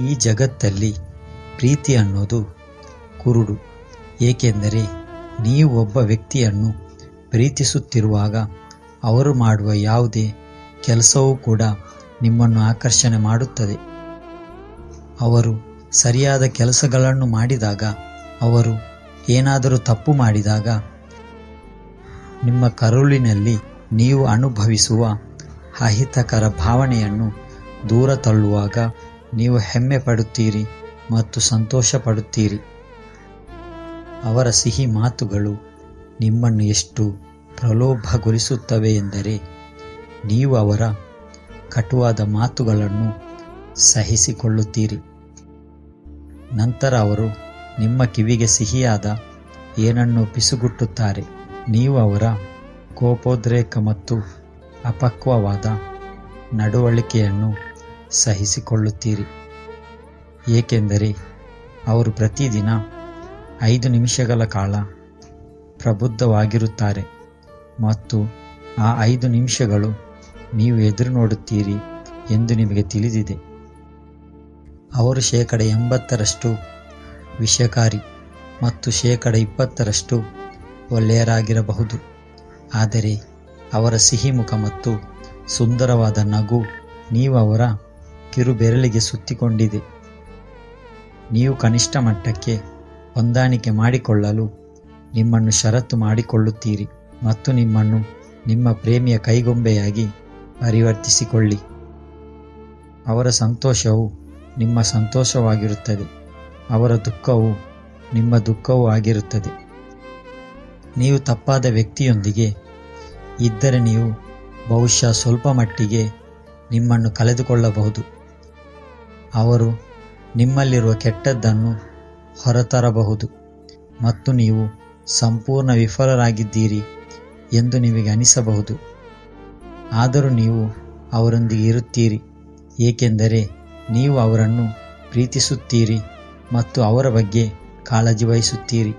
ಈ ಜಗತ್ತಲ್ಲಿ ಪ್ರೀತಿ ಅನ್ನೋದು ಕುರುಡು. ಏಕೆಂದರೆ ನೀವು ಒಬ್ಬ ವ್ಯಕ್ತಿಯನ್ನು ಪ್ರೀತಿಸುತ್ತಿರುವಾಗ ಅವರು ಮಾಡುವ ಯಾವುದೇ ಕೆಲಸವೂ ಕೂಡ ನಿಮ್ಮನ್ನು ಆಕರ್ಷಣೆ ಮಾಡುತ್ತದೆ. ಅವರು ಸರಿಯಾದ ಕೆಲಸಗಳನ್ನು ಮಾಡಿದಾಗ, ಅವರು ಏನಾದರೂ ತಪ್ಪು ಮಾಡಿದಾಗ, ನಿಮ್ಮ ಕರುಳಿನಲ್ಲಿ ನೀವು ಅನುಭವಿಸುವ ಅಹಿತಕರ ಭಾವನೆಯನ್ನು ದೂರ ತಳ್ಳುವಾಗ ನೀವು ಹೆಮ್ಮೆ ಪಡುತ್ತೀರಿ ಮತ್ತು ಸಂತೋಷ ಪಡುತ್ತೀರಿ. ಅವರ ಸಿಹಿ ಮಾತುಗಳು ನಿಮ್ಮನ್ನು ಎಷ್ಟು ಪ್ರಲೋಭಗೊಳಿಸುತ್ತವೆ ಎಂದರೆ, ನೀವು ಅವರ ಕಟುವಾದ ಮಾತುಗಳನ್ನು ಸಹಿಸಿಕೊಳ್ಳುತ್ತೀರಿ. ನಂತರ ಅವರು ನಿಮ್ಮ ಕಿವಿಗೆ ಸಿಹಿಯಾದ ಏನನ್ನು ಪಿಸುಗುಟ್ಟುತ್ತಾರೆ, ನೀವು ಅವರ ಕೋಪೋದ್ರೇಕ ಮತ್ತು ಅಪಕ್ವವಾದ ನಡವಳಿಕೆಯನ್ನು ಸಹಿಸಿಕೊಳ್ಳುತ್ತೀರಿ. ಏಕೆಂದರೆ ಅವರು ಪ್ರತಿದಿನ ಐದು ನಿಮಿಷಗಳ ಕಾಲ ಪ್ರಬುದ್ಧವಾಗಿರುತ್ತಾರೆ ಮತ್ತು ಆ ಐದು ನಿಮಿಷಗಳು ನೀವು ಎದುರು ನೋಡುತ್ತೀರಿ ಎಂದು ನಿಮಗೆ ತಿಳಿದಿದೆ. ಅವರು ಶೇಕಡ ಎಂಬತ್ತರಷ್ಟು ವಿಷಕಾರಿ ಮತ್ತು ಶೇಕಡ ಇಪ್ಪತ್ತರಷ್ಟು ಒಳ್ಳೆಯರಾಗಿರಬಹುದು. ಆದರೆ ಅವರ ಸಿಹಿ ಮುಖ ಮತ್ತು ಸುಂದರವಾದ ನಗು ನೀವು ಅವರ ಕಿರುಬೆರಳಿಗೆ ಸುತ್ತಿಕೊಂಡಿದೆ. ನೀವು ಕನಿಷ್ಠ ಮಟ್ಟಕ್ಕೆ ಹೊಂದಾಣಿಕೆ ಮಾಡಿಕೊಳ್ಳಲು ನಿಮ್ಮನ್ನು ಷರತ್ತು ಮಾಡಿಕೊಳ್ಳುತ್ತೀರಿ ಮತ್ತು ನಿಮ್ಮನ್ನು ನಿಮ್ಮ ಪ್ರೇಮಿಯ ಕೈಗೊಂಬೆಯಾಗಿ ಪರಿವರ್ತಿಸಿಕೊಳ್ಳಿ. ಅವರ ಸಂತೋಷವು ನಿಮ್ಮ ಸಂತೋಷವಾಗಿರುತ್ತದೆ. ಅವರ ದುಃಖವು ನಿಮ್ಮ ದುಃಖವೂ ಆಗಿರುತ್ತದೆ. ನೀವು ತಪ್ಪಾದ ವ್ಯಕ್ತಿಯೊಂದಿಗೆ ಇದ್ದರೆ ನೀವು ಬಹುಶಃ ಸ್ವಲ್ಪ ಮಟ್ಟಿಗೆ ನಿಮ್ಮನ್ನು ಕಳೆದುಕೊಳ್ಳಬಹುದು. ಅವರು ನಿಮ್ಮಲ್ಲಿರುವ ಕೆಟ್ಟದ್ದನ್ನು ಹೊರತರಬಹುದು ಮತ್ತು ನೀವು ಸಂಪೂರ್ಣ ವಿಫಲರಾಗಿದ್ದೀರಿ ಎಂದು ನಿಮಗೆ ಅನಿಸಬಹುದು. ಆದರೂ ನೀವು ಅವರೊಂದಿಗೆ ಇರುತ್ತೀರಿ, ಏಕೆಂದರೆ ನೀವು ಅವರನ್ನು ಪ್ರೀತಿಸುತ್ತೀರಿ ಮತ್ತು ಅವರ ಬಗ್ಗೆ ಕಾಳಜಿ ವಹಿಸುತ್ತೀರಿ.